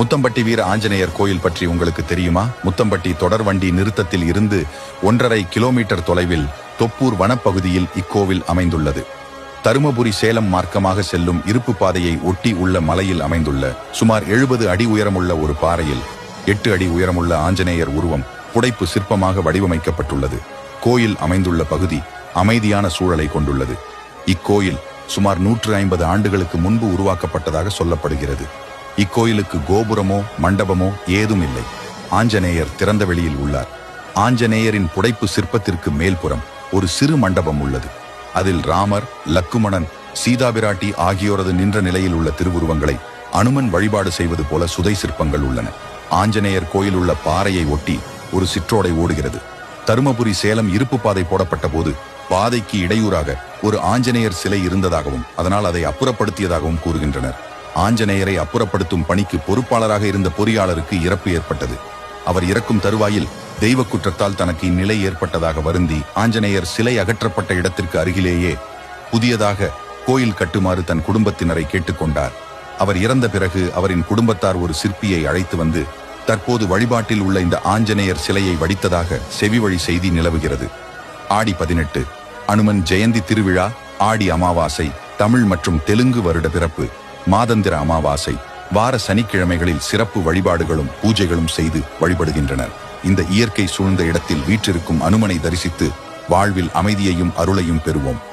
முத்தம்பட்டி வீர ஆஞ்சநேயர் கோயில் பற்றி உங்களுக்கு தெரியுமா? முத்தம்பட்டி தொடர்வண்டி நிறுத்தத்தில் இருந்து ஒன்றரை கிலோமீட்டர் தொலைவில் தொப்பூர் வனப்பகுதியில் இக்கோவில் அமைந்துள்ளது. தருமபுரி சேலம் மார்க்கமாக செல்லும் இருப்பு பாதையை ஒட்டி உள்ள மலையில் அமைந்துள்ள சுமார் எழுபது அடி உயரமுள்ள ஒரு பாறையில் எட்டு அடி உயரமுள்ள ஆஞ்சநேயர் உருவம் புடைப்பு சிற்பமாக வடிவமைக்கப்பட்டுள்ளது. கோயில் அமைந்துள்ள பகுதி அமைதியான சூழலை கொண்டுள்ளது. இக்கோயில் சுமார் நூற்று ஐம்பது ஆண்டுகளுக்கு முன்பு உருவாக்கப்பட்டதாக சொல்லப்படுகிறது. இக்கோயிலுக்கு கோபுரமோ மண்டபமோ ஏதும் இல்லை ஆஞ்சநேயர் திறந்த வெளியில் உள்ளார். ஆஞ்சநேயரின் புடைப்பு சிற்பத்திற்கு மேல்புறம் ஒரு சிறு மண்டபம் உள்ளது. அதில் ராமர் லக்குமணன் சீதாபிராட்டி ஆகியோரது நின்ற நிலையில் உள்ள திருவுருவங்களை அனுமன் வழிபாடு செய்வது போல சுதை சிற்பங்கள் உள்ளன. ஆஞ்சநேயர் கோயில் உள்ள பாறையை ஒட்டி ஒரு சிற்றோடை ஓடுகிறது. தருமபுரி சேலம் இருப்பு பாதை போடப்பட்ட போது பாதைக்கு இடையூறாக ஒரு ஆஞ்சநேயர் சிலை இருந்ததாகவும் அதனால் அதை அப்புறப்படுத்தியதாகவும் கூறுகின்றனர். ஆஞ்சநேயரை அப்புறப்படுத்தும் பணிக்கு பொறுப்பாளராக இருந்த பொறியாளருக்கு இறப்பு ஏற்பட்டது. அவர் இறக்கும் தருவாயில் தெய்வ குற்றத்தால் தனக்கு இந்நிலை ஏற்பட்டதாக வருந்தி ஆஞ்சநேயர் சிலை அகற்றப்பட்ட இடத்திற்கு அருகிலேயே புதியதாக கோயில் கட்டுமாறு தன் குடும்பத்தினரை கேட்டுக்கொண்டார். அவர் இறந்த பிறகு அவரின் குடும்பத்தார் ஒரு சிற்பியை அழைத்து வந்து தற்போது வழிபாட்டில் உள்ள இந்த ஆஞ்சநேயர் சிலையை வடித்ததாக செவிவழி செய்தி நிலவுகிறது. ஆடி பதினெட்டு அனுமன் ஜெயந்தி திருவிழா ஆடி அமாவாசை தமிழ் மற்றும் தெலுங்கு வருட பிறப்பு. மாதந்திர அமாவாசை. வார சனிக்கிழமைகளில் சிறப்பு வழிபாடுகளும் பூஜைகளும் செய்து வழிபடுகின்றனர். இந்த இயற்கை சூழ்ந்த இடத்தில் வீற்றிருக்கும் அனுமனை தரிசித்து வாழ்வில் அமைதியையும் அருளையும் பெறுவோம்.